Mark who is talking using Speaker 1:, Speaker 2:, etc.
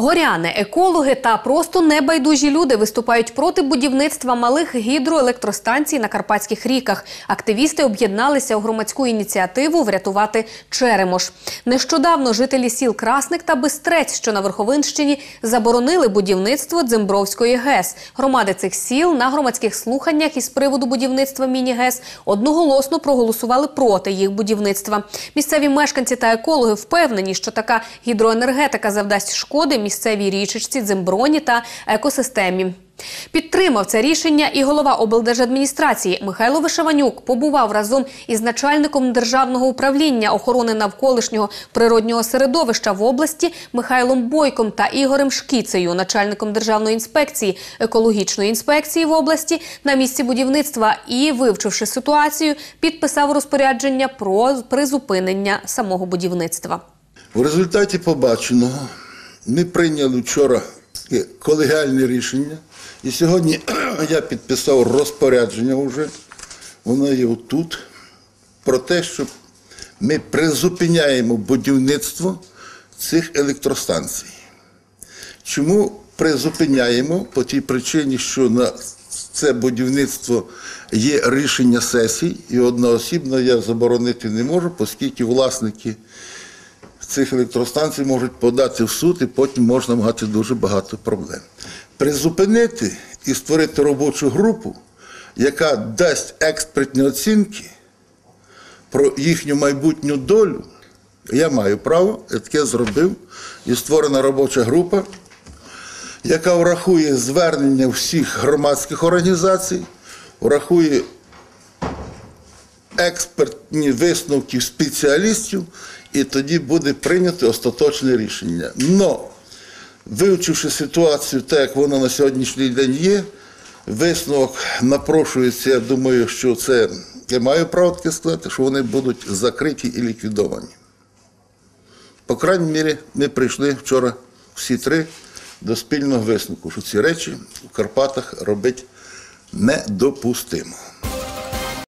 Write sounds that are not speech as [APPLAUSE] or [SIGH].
Speaker 1: Горяни, екологи та просто небайдужі люди виступають проти будівництва малих гідроелектростанцій на карпатських ріках. Активісти об'єдналися у громадську ініціативу врятувати Черемош. Нещодавно жителі сіл Красник та Бистрець, що на Верховинщині, заборонили будівництво Дзембровської ГЕС. Громади цих сіл на громадських слуханнях із приводу будівництва міні-ГЕС одноголосно проголосували проти їх будівництва. Місцеві мешканці та екологи впевнені, що така гідроенергетика завдасть шкоди місцевій річечці, дземброні та екосистемі. Підтримав це рішення і голова облдержадміністрації Михайло Вишиванюк побував разом із начальником державного управління охорони навколишнього природнього середовища в області Михайлом Бойком та Ігорем Шкіцею, начальником державної інспекції екологічної інспекції в області на місці будівництва і, вивчивши ситуацію, підписав розпорядження про призупинення самого будівництва.
Speaker 2: В результаті побаченого ми прийняли вчора колегіальне рішення. І сьогодні [CLEARS THROAT] я підписав розпорядження вже, воно є отут, про те, що ми призупиняємо будівництво цих електростанцій. Чому призупиняємо? По тій причині, що на це будівництво є рішення сесій, і одноосібно я заборонити не можу, оскільки власники цих електростанцій можуть подати в суд, і потім можна мати дуже багато проблем. Призупинити і створити робочу групу, яка дасть експертні оцінки про їхню майбутню долю. Я маю право, я таке зробив, і створена робоча група, яка врахує звернення всіх громадських організацій, врахує експертні висновки спеціалістів, і тоді буде прийнято остаточне рішення. Но, вивчивши ситуацію так, як вона на сьогоднішній день є, висновок напрошується, я думаю, що це, я маю право таке сказати, що вони будуть закриті і ліквідовані. По крайній мірі, ми прийшли вчора всі три до спільного висновку, що ці речі в Карпатах робити недопустимо.